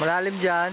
Malalim dyan.